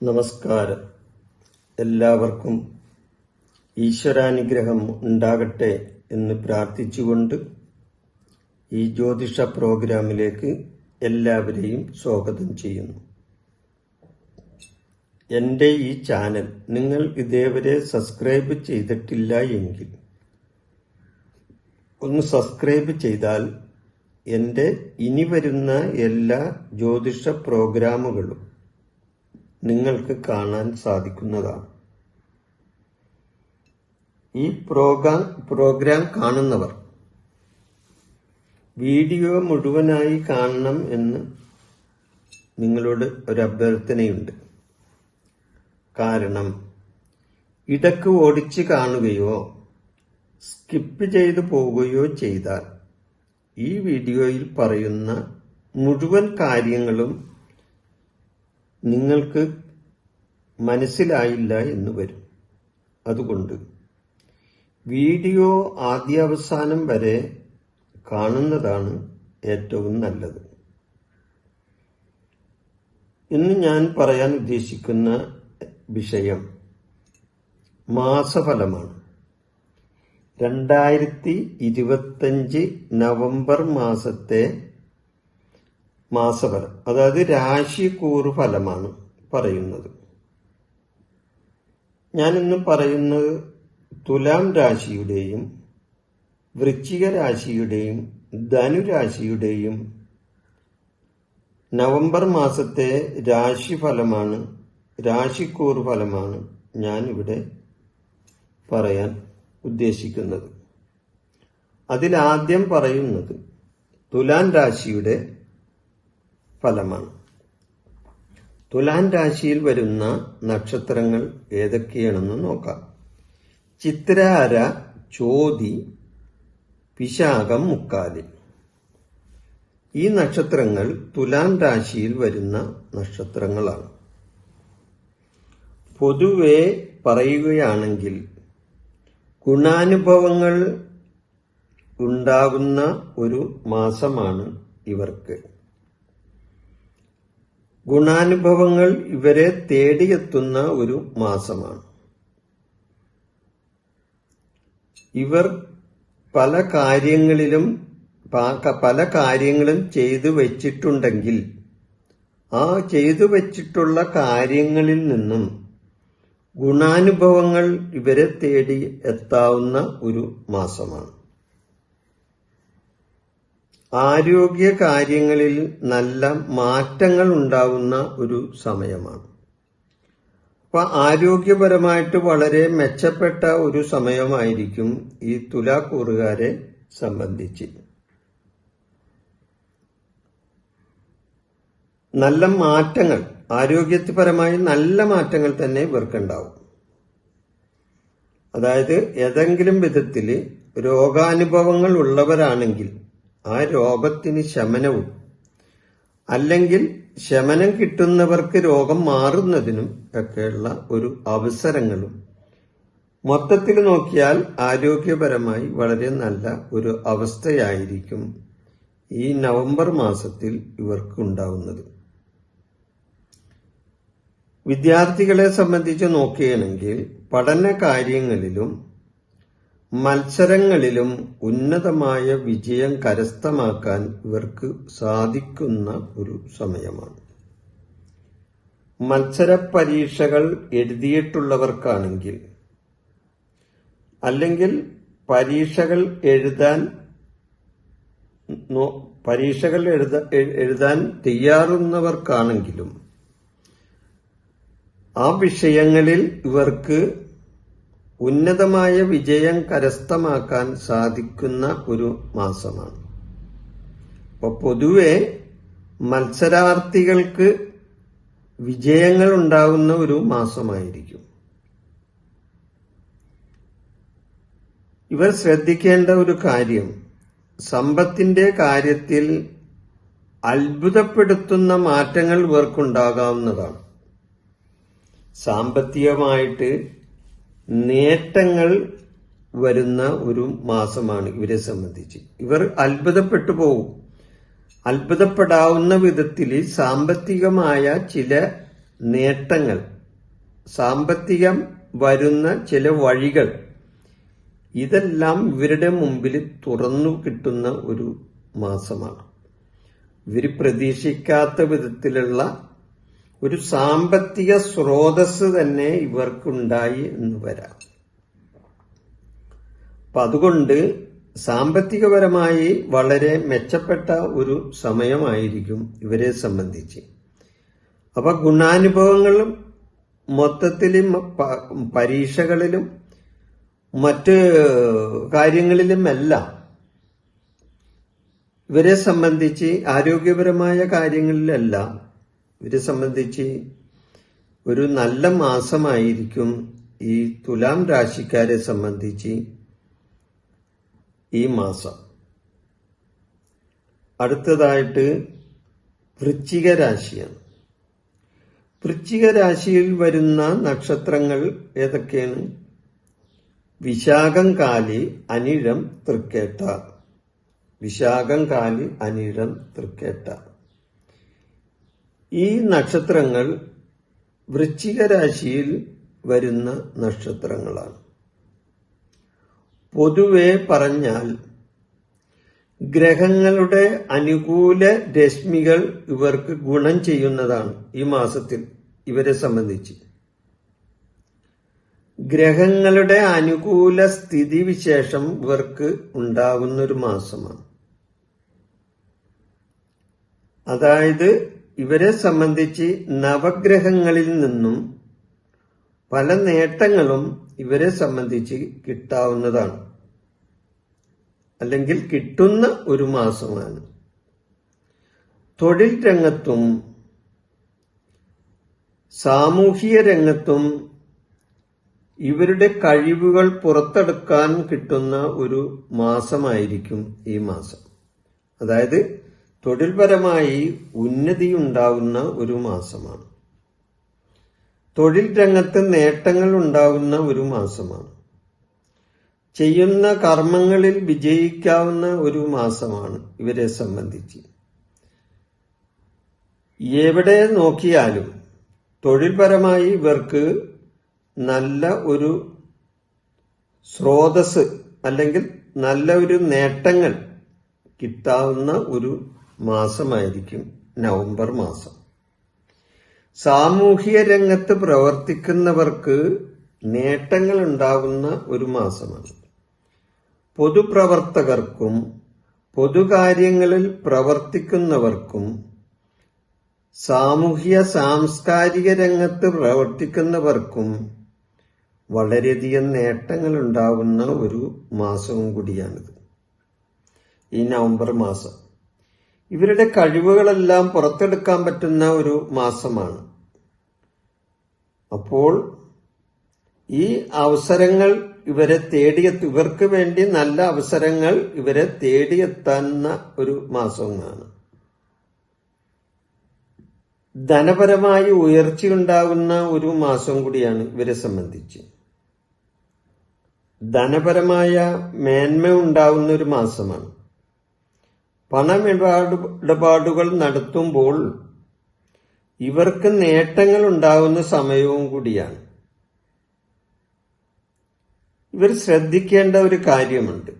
നമസ്കാരം. എല്ലാവർക്കും ഈശ്വരാനുഗ്രഹം ഉണ്ടാകട്ടെ എന്ന് പ്രാർത്ഥിച്ചുകൊണ്ട് ഈ ജ്യോതിഷ പ്രോഗ്രാമിലേക്ക് എല്ലാവരെയും സ്വാഗതം ചെയ്യുന്നു. എന്റെ ഈ ചാനൽ നിങ്ങൾ ഇതേവരെ സബ്സ്ക്രൈബ് ചെയ്തിട്ടില്ല എങ്കിൽ ഒന്ന് സബ്സ്ക്രൈബ് ചെയ്താൽ എന്റെ ഇനി വരുന്ന എല്ലാ ജ്യോതിഷ പ്രോഗ്രാമുകളും നിങ്ങൾക്ക് കാണാൻ സാധിക്കുന്നതാണ്. ഈ പ്രോഗ്രാം പ്രോഗ്രാം കാണുന്നവർ വീഡിയോ മുഴുവനായി കാണണം എന്ന് നിങ്ങളോട് ഒരു അഭ്യർത്ഥനയുണ്ട്. കാരണം ഇടയ്ക്ക് ഓടിച്ച് കാണുകയോ സ്കിപ്പ് ചെയ്തു പോവുകയോ ചെയ്താൽ ഈ വീഡിയോയിൽ പറയുന്ന മുഴുവൻ കാര്യങ്ങളും നിങ്ങൾക്ക് മനസ്സിലായില്ല എന്ന് വരും. അതുകൊണ്ട് വീഡിയോ ആദ്യാവസാനം വരെ കാണുന്നതാണ് ഏറ്റവും നല്ലത്. ഇന്ന് ഞാൻ പറയാൻ ഉദ്ദേശിക്കുന്ന വിഷയം മാസഫലമാണ്. രണ്ടായിരത്തി ഇരുപത്തഞ്ച് നവംബർ മാസത്തെ മാസഫലം അതായത് രാശിക്കൂറ് ഫലമാണ് പറയുന്നത്. ഞാനിന്ന് പറയുന്നത് തുലാം രാശിയുടെയും വൃശ്ചിക രാശിയുടെയും ധനുരാശിയുടെയും നവംബർ മാസത്തെ രാശി ഫലമാണ് രാശിക്കൂർ ഫലമാണ് ഞാനിവിടെ പറയാൻ ഉദ്ദേശിക്കുന്നത്. അതിലാദ്യം പറയുന്നത് തുലാൻ രാശിയുടെ ഫലമാണ്. തുലാൻ രാശിയിൽ വരുന്ന നക്ഷത്രങ്ങൾ ഏതൊക്കെയാണെന്ന് നോക്കാം. ചിത്രാര ചോതി പിശാകം മുക്കാലി. ഈ നക്ഷത്രങ്ങൾ തുലാൻ രാശിയിൽ വരുന്ന നക്ഷത്രങ്ങളാണ്. പൊതുവെ പറയുകയാണെങ്കിൽ ഗുണാനുഭവങ്ങൾ ഉണ്ടാകുന്ന ഒരു മാസമാണ് ഇവർക്ക്. ഗുണാനുഭവങ്ങൾ ഇവരെ തേടിയെത്തുന്ന ഒരു മാസമാണ്. ഇവർ പല കാര്യങ്ങളിലും പല കാര്യങ്ങളും ചെയ്തു വച്ചിട്ടുണ്ടെങ്കിൽ ആ ചെയ്തു വച്ചിട്ടുള്ള കാര്യങ്ങളിൽ നിന്നും ഗുണാനുഭവങ്ങൾ ഇവരെ തേടി എത്താവുന്ന ഒരു മാസമാണ്. ആരോഗ്യ കാര്യങ്ങളിൽ നല്ല മാറ്റങ്ങൾ ഉണ്ടാവുന്ന ഒരു സമയമാണ്. അപ്പൊ ആരോഗ്യപരമായിട്ട് വളരെ മെച്ചപ്പെട്ട ഒരു സമയമായിരിക്കും ഈ തുലാക്കൂറുകാരെ സംബന്ധിച്ച്. നല്ല മാറ്റങ്ങൾ ആരോഗ്യപരമായി നല്ല മാറ്റങ്ങൾ തന്നെ ഇവർക്കുണ്ടാവും. അതായത് ഏതെങ്കിലും വിധത്തിൽ രോഗാനുഭവങ്ങൾ ഉള്ളവരാണെങ്കിൽ ആ രോഗത്തിന് ശമനവും അല്ലെങ്കിൽ ശമനം കിട്ടുന്നവർക്ക് രോഗം മാറുന്നതിനും ഒക്കെയുള്ള ഒരു അവസരങ്ങളും മൊത്തത്തിൽ നോക്കിയാൽ ആരോഗ്യപരമായി വളരെ നല്ല ഒരു അവസ്ഥയായിരിക്കും ഈ നവംബർ മാസത്തിൽ ഇവർക്ക് ഉണ്ടാവുന്നത് വിദ്യാർത്ഥികളെ സംബന്ധിച്ച് നോക്കുകയാണെങ്കിൽ പഠന കാര്യങ്ങളിലും മത്സരങ്ങളിലും ഉന്നതമായ വിജയം കരസ്ഥമാക്കാൻ ഇവർക്ക് സാധിക്കുന്ന ഒരു സമയമാണ്. മത്സര പരീക്ഷകൾ എഴുതിയിട്ടുള്ളവർക്കാണെങ്കിൽ അല്ലെങ്കിൽ പരീക്ഷകൾ എഴുതാൻ പരീക്ഷകൾ എഴുതാൻ തയ്യാറുന്നവർക്കാണെങ്കിലും ആ വിഷയങ്ങളിൽ ഇവർക്ക് ഉന്നതമായ വിജയം കരസ്ഥമാക്കാൻ സാധിക്കുന്ന ഒരു മാസമാണ്. അപ്പൊ പൊതുവെ മത്സരാർത്ഥികൾക്ക് വിജയങ്ങൾ ഉണ്ടാകുന്ന ഒരു മാസമായിരിക്കും. ഇവർ ശ്രദ്ധിക്കേണ്ട ഒരു കാര്യം സമ്പത്തിന്റെ കാര്യത്തിൽ അത്ഭുതപ്പെടുത്തുന്ന മാറ്റങ്ങൾ ഇവർക്കുണ്ടാകാവുന്നതാണ്. സാമ്പത്തികമായിട്ട് നേട്ടങ്ങൾ വരുന്ന ഒരു മാസമാണ് ഇവരെ സംബന്ധിച്ച്. ഇവർ അത്ഭുതപ്പെട്ടു പോകും. അത്ഭുതപ്പെടാവുന്ന വിധത്തിൽ സാമ്പത്തികമായ ചില നേട്ടങ്ങൾ സാമ്പത്തികം വരുന്ന ചില വഴികൾ ഇതെല്ലാം ഇവരുടെ മുമ്പിൽ തുറന്നു കിട്ടുന്ന ഒരു മാസമാണ്. ഇവർ പ്രതീക്ഷിക്കാത്ത വിധത്തിലുള്ള ഒരു സാമ്പത്തിക സ്രോതസ് തന്നെ ഇവർക്കുണ്ടായി എന്ന് വരാം. അപ്പൊ അതുകൊണ്ട് സാമ്പത്തികപരമായി വളരെ മെച്ചപ്പെട്ട ഒരു സമയമായിരിക്കും ഇവരെ സംബന്ധിച്ച്. അപ്പൊ ഗുണാനുഭവങ്ങളും മൊത്തത്തിലും പരീക്ഷകളിലും മറ്റ് കാര്യങ്ങളിലുമെല്ലാം ഇവരെ സംബന്ധിച്ച് ആരോഗ്യപരമായ കാര്യങ്ങളിലെല്ലാം ഇവരെ സംബന്ധിച്ച് ഒരു നല്ല മാസമായിരിക്കും ഈ തുലാം രാശിക്കാരെ സംബന്ധിച്ച് ഈ മാസം. അടുത്തതായിട്ട് വൃശ്ചിക രാശിയാണ്. വൃശ്ചിക രാശിയിൽ വരുന്ന നക്ഷത്രങ്ങൾ ഏതൊക്കെയാണ്? വിശാഖം കാലി അനിഴം തൃക്കേട്ട. വിശാഖം കാലി അനിഴം തൃക്കേട്ട. ഈ നക്ഷത്രങ്ങൾ വൃശ്ചിക രാശിയിൽ വരുന്ന നക്ഷത്രങ്ങളാണ്. പൊതുവെ പറഞ്ഞാൽ ഗ്രഹങ്ങളുടെ അനുകൂല രശ്മികൾ ഇവർക്ക് ഗുണം ചെയ്യുന്നതാണ് ഈ മാസത്തിൽ ഇവരെ സംബന്ധിച്ച്. ഗ്രഹങ്ങളുടെ അനുകൂല സ്ഥിതിവിശേഷം ഇവർക്ക് ഉണ്ടാകുന്ന ഒരു മാസമാണ്. അതായത് ഇവരെ സംബന്ധിച്ച് നവഗ്രഹങ്ങളിൽ നിന്നും പല നേട്ടങ്ങളും ഇവരെ സംബന്ധിച്ച് കിട്ടാവുന്നതാണ്. അല്ലെങ്കിൽ കിട്ടുന്ന ഒരു മാസമാണ്. തൊഴിൽ രംഗത്തും സാമൂഹിക രംഗത്തും ഇവരുടെ കഴിവുകൾ പുറത്തെടുക്കാൻ കിട്ടുന്ന ഒരു മാസമായിരിക്കും ഈ മാസം. അതായത് തൊഴിൽപരമായി ഉന്നതി ഉണ്ടാകുന്ന ഒരു മാസമാണ്. തൊഴിൽ രംഗത്ത് നേട്ടങ്ങൾ ഉണ്ടാകുന്ന ഒരു മാസമാണ്. ചെയ്യുന്ന കർമ്മങ്ങളിൽ വിജയിക്കാവുന്ന ഒരു മാസമാണ് ഇവരെ സംബന്ധിച്ച്. എവിടെ നോക്കിയാലും തൊഴിൽപരമായി ഇവർക്ക് നല്ല ഒരു സ്രോതസ് അല്ലെങ്കിൽ നല്ല ഒരു നേട്ടങ്ങൾ കിട്ടാവുന്ന ഒരു മാസമായിരിക്കും. നവംബർ മാസം. സാമൂഹ്യ രംഗത്ത് പ്രവർത്തിക്കുന്നവർക്ക് നേട്ടങ്ങൾ ഉണ്ടാകുന്ന ഒരു മാസമാണ്. പൊതുപ്രവർത്തകർക്കും പൊതുകാര്യങ്ങളിൽ പ്രവർത്തിക്കുന്നവർക്കും സാമൂഹ്യ സാംസ്കാരിക രംഗത്ത് പ്രവർത്തിക്കുന്നവർക്കും വളരെയധികം നേട്ടങ്ങൾ ഉണ്ടാകുന്ന ഒരു മാസവും കൂടിയാണിത്. ഈ നവംബർ മാസം. ഇവരുടെ കഴിവുകളെല്ലാം പുറത്തെടുക്കാൻ പറ്റുന്ന ഒരു മാസമാണ്. അപ്പോൾ ഈ അവസരങ്ങൾ ഇവരെ തേടിയെത്തി ഇവർക്ക് വേണ്ടി നല്ല അവസരങ്ങൾ ഇവരെ തേടിയെത്താൻ ഒരു മാസമാണ്. ധനപരമായി ഉയർച്ചയുണ്ടാകുന്ന ഒരു മാസം കൂടിയാണ് ഇവരെ സംബന്ധിച്ച്. ധനപരമായ മേന്മ ഉണ്ടാകുന്ന ഒരു മാസമാണ്. പണമിടപാട് ഇടപാടുകൾ നടത്തുമ്പോൾ ഇവർക്ക് നേട്ടങ്ങൾ ഉണ്ടാകുന്ന സമയവും കൂടിയാണ്. ഇവർ ശ്രദ്ധിക്കേണ്ട ഒരു കാര്യമുണ്ട്.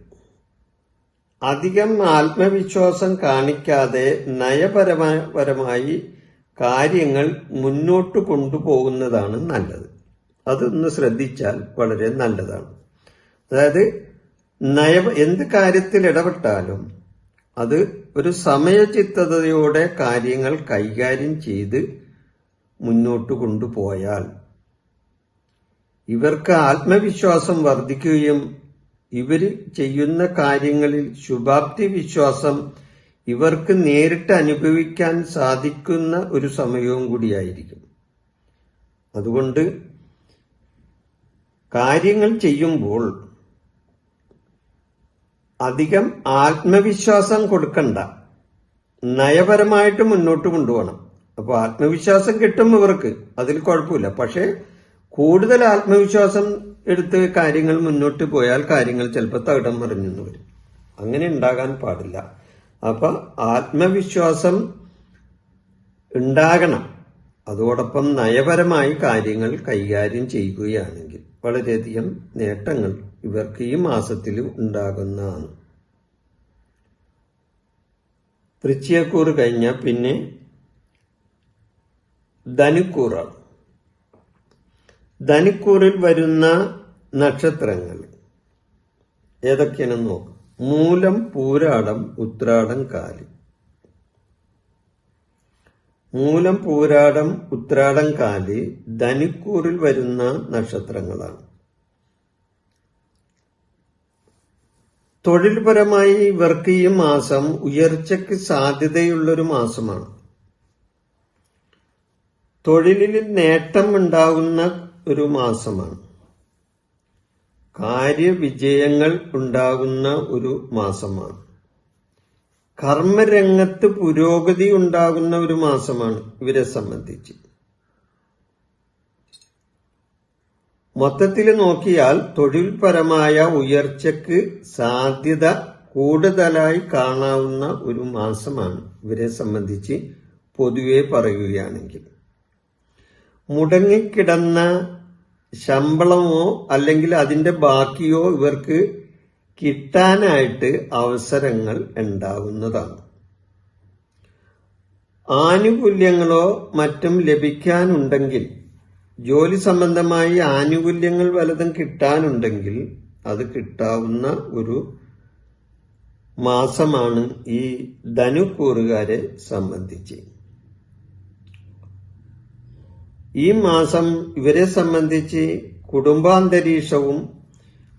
അധികം ആത്മവിശ്വാസം കാണിക്കാതെ നയപരപരമായി കാര്യങ്ങൾ മുന്നോട്ട് കൊണ്ടുപോകുന്നതാണ് നല്ലത്. അതൊന്ന് ശ്രദ്ധിച്ചാൽ വളരെ നല്ലതാണ്. അതായത് നയ എന്ത് കാര്യത്തിൽ ഇടപെട്ടാലും അത് ഒരു സമയചിത്തതയോടെ കാര്യങ്ങൾ കൈകാര്യം ചെയ്ത് മുന്നോട്ട് കൊണ്ടുപോയാൽ ഇവർക്ക് ആത്മവിശ്വാസം വർദ്ധിക്കുകയും ഇവർ ചെയ്യുന്ന കാര്യങ്ങളിൽ ശുഭാപ്തി വിശ്വാസം ഇവർക്ക് നേരിട്ട് അനുഭവിക്കാൻ സാധിക്കുന്ന ഒരു സമയവും കൂടിയായിരിക്കും. അതുകൊണ്ട് കാര്യങ്ങൾ ചെയ്യുമ്പോൾ അധികം ആത്മവിശ്വാസം കൊടുക്കണ്ട. നയപരമായിട്ട് മുന്നോട്ട് കൊണ്ടുപോകണം. അപ്പോൾ ആത്മവിശ്വാസം കിട്ടും ഇവർക്ക്. അതിൽ കുഴപ്പമില്ല. പക്ഷേ കൂടുതൽ ആത്മവിശ്വാസം എടുത്ത് കാര്യങ്ങൾ മുന്നോട്ട് പോയാൽ കാര്യങ്ങൾ ചിലപ്പോൾ തകിടം മറിഞ്ഞെന്ന് വരും. അങ്ങനെ ഉണ്ടാകാൻ പാടില്ല. അപ്പൊ ആത്മവിശ്വാസം ഉണ്ടാകണം. അതോടൊപ്പം നയപരമായി കാര്യങ്ങൾ കൈകാര്യം ചെയ്യുകയാണെങ്കിൽ വളരെയധികം നേട്ടങ്ങൾ ഇവർക്ക് ഈ മാസത്തിൽ ഉണ്ടാകുന്നതാണ്. വൃശ്ചികക്കൂറ് കഴിഞ്ഞാൽ പിന്നെ ധനുക്കൂറാണ് ധനുക്കൂറിൽ വരുന്ന നക്ഷത്രങ്ങൾ ഏതൊക്കെയാണെന്ന് നോക്കാം. മൂലം പൂരാടം ഉത്രാടം കാലി. മൂലം പൂരാടം ഉത്രാടം കാലി ധനുക്കൂറിൽ വരുന്ന നക്ഷത്രങ്ങളാണ്. തൊഴിൽപരമായി ഇവർക്ക് ഈ മാസം ഉയർച്ചയ്ക്ക് സാധ്യതയുള്ളൊരു മാസമാണ്. തൊഴിലിൽ നേട്ടം ഉണ്ടാകുന്ന ഒരു മാസമാണ്. കാര്യവിജയങ്ങൾ ഉണ്ടാകുന്ന ഒരു മാസമാണ്. കർമ്മരംഗത്ത് പുരോഗതി ഉണ്ടാകുന്ന ഒരു മാസമാണ് ഇവരെ സംബന്ധിച്ച്. മൊത്തത്തിൽ നോക്കിയാൽ തൊഴിൽപരമായ ഉയർച്ചയ്ക്ക് സാധ്യത കൂടുതലായി കാണാവുന്ന ഒരു മാസമാണ്. ഇവരെ സംബന്ധിച്ച് പൊതുവെ പറയുകയാണെങ്കിൽ. മുടങ്ങിക്കിടന്ന ശമ്പളമോ അല്ലെങ്കിൽ അതിന്റെ ബാക്കിയോ ഇവർക്ക് കിട്ടാനായിട്ട് അവസരങ്ങൾ ഉണ്ടാവുന്നതാണ്. ആനുകൂല്യങ്ങളോ മറ്റും ലഭിക്കാനുണ്ടെങ്കിൽ ജോലി സംബന്ധമായി ആനുകൂല്യങ്ങൾ വലതും കിട്ടാനുണ്ടെങ്കിൽ അത് കിട്ടാവുന്ന ഒരു മാസമാണ് ഈ ധനുക്കൂറുകാരെ സംബന്ധിച്ച്. ഈ മാസം ഇവരെ സംബന്ധിച്ച് കുടുംബാന്തരീക്ഷവും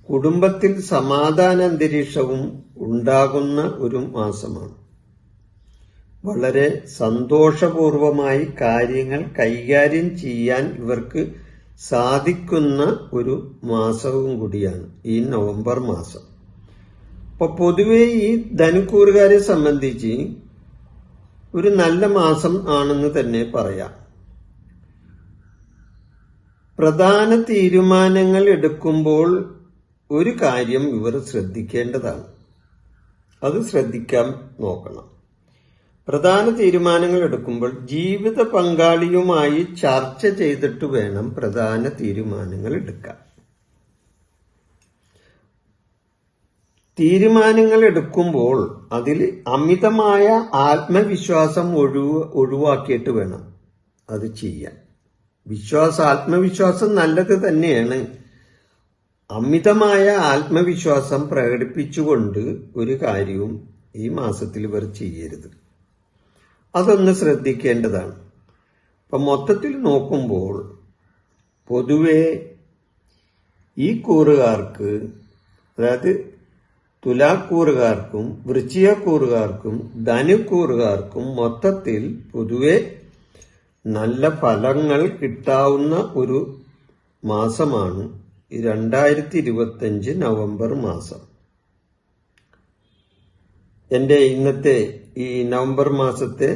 കുടുംബത്തിൽ സമാധാന അന്തരീക്ഷവും ഉണ്ടാകുന്ന ഒരു മാസമാണ്. വളരെ സന്തോഷപൂർവമായി കാര്യങ്ങൾ കൈകാര്യം ചെയ്യാൻ ഇവർക്ക് സാധിക്കുന്ന ഒരു മാസവും കൂടിയാണ് ഈ നവംബർ മാസം. അപ്പൊ പൊതുവെ ഈ ധനുക്കൂറുകാരെ സംബന്ധിച്ച് ഒരു നല്ല മാസം ആണെന്ന് തന്നെ പറയാം. പ്രധാന തീരുമാനങ്ങൾ എടുക്കുമ്പോൾ ഒരു കാര്യം ഇവർ ശ്രദ്ധിക്കേണ്ടതാണ്. അത് ശ്രദ്ധിക്കാൻ നോക്കണം. പ്രധാന തീരുമാനങ്ങൾ എടുക്കുമ്പോൾ ജീവിത പങ്കാളിയുമായി ചർച്ച ചെയ്തിട്ട് വേണം പ്രധാന തീരുമാനങ്ങൾ എടുക്കാൻ. തീരുമാനങ്ങൾ എടുക്കുമ്പോൾ അതിൽ അമിതമായ ആത്മവിശ്വാസം ഒഴിവ് ഒഴിവാക്കിയിട്ട് വേണം അത് ചെയ്യാൻ. വിശ്വാസം ആത്മവിശ്വാസം നല്ലത് തന്നെയാണ്. അമിതമായ ആത്മവിശ്വാസം പ്രകടിപ്പിച്ചുകൊണ്ട് ഒരു കാര്യവും ഈ മാസത്തിൽ ഇവർ ചെയ്യരുത്. അതൊന്ന് ശ്രദ്ധിക്കേണ്ടതാണ്. അപ്പം മൊത്തത്തിൽ നോക്കുമ്പോൾ പൊതുവെ ഈ കൂറുകാർക്ക് അതായത് തുലാക്കൂറുകാർക്കും വൃശ്ചികക്കൂറുകാർക്കും ധനുക്കൂറുകാർക്കും മൊത്തത്തിൽ പൊതുവെ നല്ല ഫലങ്ങൾ കിട്ടാവുന്ന ഒരു മാസമാണ് രണ്ടായിരത്തി ഇരുപത്തഞ്ച് നവംബർ മാസം. എന്റെ ഇന്നത്തെ ഈ നവംബർ മാസത്തെ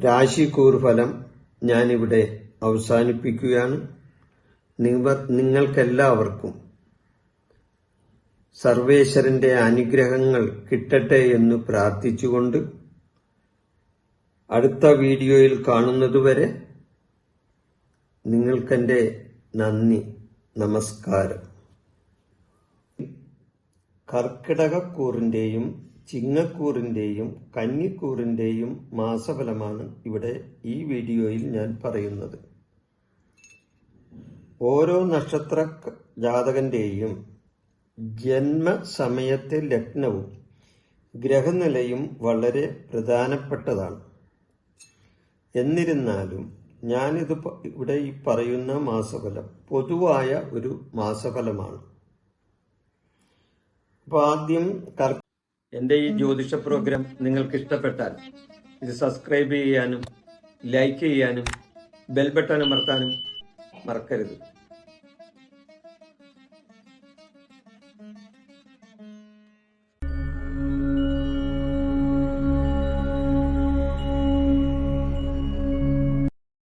രാശിക്കൂർ ഫലം ഞാനിവിടെ അവസാനിപ്പിക്കുകയാണ്. നിങ്ങൾ നിങ്ങൾക്കെല്ലാവർക്കും സർവേശ്വരന്റെ അനുഗ്രഹങ്ങൾ കിട്ടട്ടെ എന്ന് പ്രാർത്ഥിച്ചുകൊണ്ട് അടുത്ത വീഡിയോയിൽ കാണുന്നതുവരെ നിങ്ങൾക്കെന്റെ നന്ദി നമസ്കാരം. കർക്കിടകക്കൂറിന്റെയും ചിങ്ങക്കൂറിന്റെയും കന്നിക്കൂറിന്റെയും മാസഫലമാണ് ഇവിടെ ഈ വീഡിയോയിൽ ഞാൻ പറയുന്നത്. ഓരോ നക്ഷത്ര ജാതകന്റെയും ജന്മസമയത്തെ ലഗ്നവും ഗ്രഹനിലയും വളരെ പ്രധാനപ്പെട്ടതാണ്. എന്നിരുന്നാലും ഞാനിത് ഇവിടെ ഈ പറയുന്ന മാസഫലം പൊതുവായ ഒരു മാസഫലമാണ്. അപ്പൊ ആദ്യം കർ എന്റെ ഈ ജ്യോതിഷ പ്രോഗ്രാം നിങ്ങൾക്ക് ഇഷ്ടപ്പെട്ടാൽ ഇത് സബ്സ്ക്രൈബ് ചെയ്യാനും ലൈക്ക് ചെയ്യാനും ബെൽ ബട്ടൺ അമർത്താനും മറക്കരുത്.